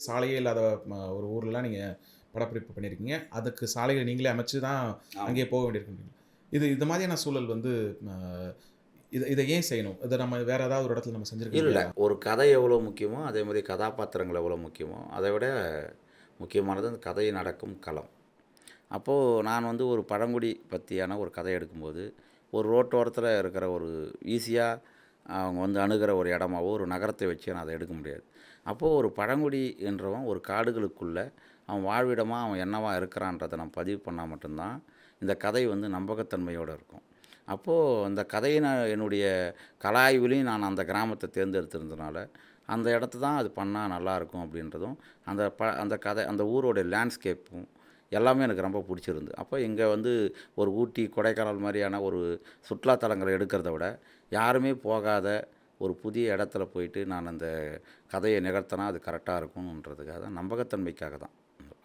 சாலையே இல்லாத ஒரு ஊர்லாம் நீங்கள் படப்பிடிப்பு பண்ணியிருக்கீங்க அதுக்கு சாலைகளை நீங்களே அமைச்சு தான் அங்கேயே போக வேண்டியிருக்கீங்க இது இந்த மாதிரியான சூழல் வந்து இதை இதை ஏன் செய்யணும்? இதை நம்ம வேற ஏதாவது ஒரு இடத்துல நம்ம இல்லை செஞ்சுருக்கோம் ஒரு கதை எவ்வளோ முக்கியமோ அதே மாதிரி கதாபாத்திரங்கள் எவ்வளோ முக்கியமோ அதை விட முக்கியமானது அந்த கதை நடக்கும் களம். அப்போது நான் வந்து ஒரு பழங்குடி பற்றியான ஒரு கதை எடுக்கும்போது ஒரு ரோட்டோரத்தில் இருக்கிற ஒரு ஈஸியாக அவங்க வந்து அணுகிற ஒரு இடமாவோ ஒரு நகரத்தை வச்சு நான் அதை எடுக்க முடியாது. அப்போது ஒரு பழங்குடி என்றவன் ஒரு காடுகளுக்குள்ளே அவன் வாழ்விடமாக அவன் என்னவா இருக்கிறான்றதை நான் பதிவு பண்ணால் மட்டும்தான் இந்த கதை வந்து நம்பகத்தன்மையோடு இருக்கும். அப்போது அந்த கதையை நான் என்னுடைய கலாய்விலையும் நான் அந்த கிராமத்தை தேர்ந்தெடுத்திருந்தனால அந்த இடத்த தான் அது பண்ணால் நல்லாயிருக்கும் அப்படின்றதும் அந்த ப அந்த கதை அந்த ஊரோட லேண்ட்ஸ்கேப்பும் எல்லாமே எனக்கு ரொம்ப பிடிச்சிருந்து அப்போ இங்கே வந்து ஒரு ஊட்டி கொடைக்கானல் மாதிரியான ஒரு சுற்றுலாத்தலங்களை எடுக்கிறத விட யாருமே போகாத ஒரு புதிய இடத்துல போயிட்டு நான் அந்த கதையை நிகழ்த்தினா அது கரெக்டாக இருக்கும்ன்றதுக்காக தான் நம்பகத்தன்மைக்காக தான்.